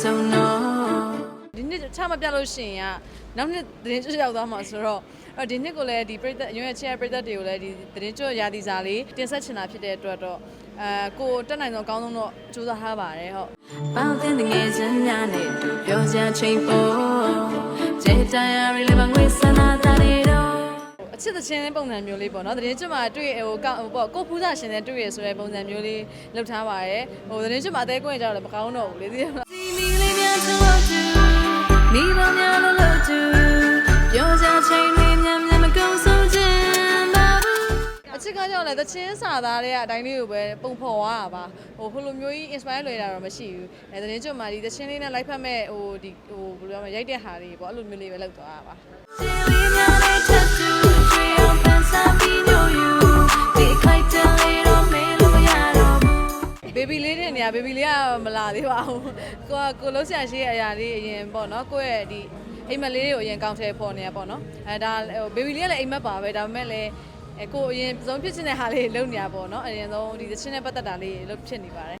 ဆုံးတော့ဒီနှစ်ချမပြလို့ရှိရင်ကနောက်နှစ်သတင်းကျွတ်ရောက်သွားမှာဆိုတော့အဲ့ဒီနှစ်ကိုလည်းဒီပြည်သက်အရွယ်ချဲပြည်သက်တွေကိုလည်းဒီသတင်းကျွတ်ရာသီစာလေးတင်ဆက်ချင်တာဖြစ်တဲ့အတွက်တော့အဲကိုတက်နိုင်ဆုံးအကောင်းဆုံးတော့ကြိုးစားထားပါတယ်ဟုတ်ပေါင်းတင်ငယ်ချင်းများနဲ့သူပြောချင်ချိန်ပေါ်ကျေတန်ရရီလေးမငွေစ ချစ်သချင်းပုံစံမျိုးလေးပေါ့နော်သတင်းကျွတ်မှာတွေ့ရဟိုကောက်ဟိုပေါ့ကိုဖူးစာရှင်နဲ့တွေ့ရဆိုတဲ့ပုံစံမျိုးလေးလုပ်ထားပါတယ်ဟိုသတင်းကျွတ်မှာအသေးကွင်းကြတော့လည်းမကောင်းတော့ဘူးလေသိရမလားစီမီလေးများချလို့တူမိဘများလို့လို့တူပြောစရာချိန်တွေများများမကုန်ဆုံးခြင်းပါဘူးအချစ်ကကြောင့်လည်းသချင်းစာသားတွေကအတိုင်းလေးကိုပဲပုံဖော်သွားတာပါဟိုဟိုလိုမျိုးကြီး inspire လွယ်တာတော့မရှိဘူးအဲသတင်းကျွတ်မှာဒီသချင်းလေးနဲ့လိုက်ဖက်မဲ့ဟိုဒီဟိုဘယ်လိုပြောမလဲရိုက်တဲ့ဟာတွေပေါ့အဲ့လိုမျိုးလေးပဲလုပ်သွားတာပါရှင် ဘေဘီလေးတဲ့နေရာဘေဘီလေးကမလာသေးပါဘူးကိုကကိုလုံးဆရာရှိရဲ့အရာလေးအရင်ပေါ့နော်ကိုယ့်ရဲ့ဒီအိမ်မက်လေးတွေကိုအရင်ကောင်းထဲပေါ်နေရပေါ့နော်အဲဒါဟိုဘေဘီလေးကလည်းအိမ်မက်ပါပဲဒါပေမဲ့လည်းအဲကိုအရင်ဆုံးဖြစ်ချင်တဲ့ဟာလေးလုပ်နေရပေါ့နော်အရင်ဆုံးဒီသချင်းနဲ့ပတ်သက်တာလေးလုပ်ဖြစ်နေပါတယ်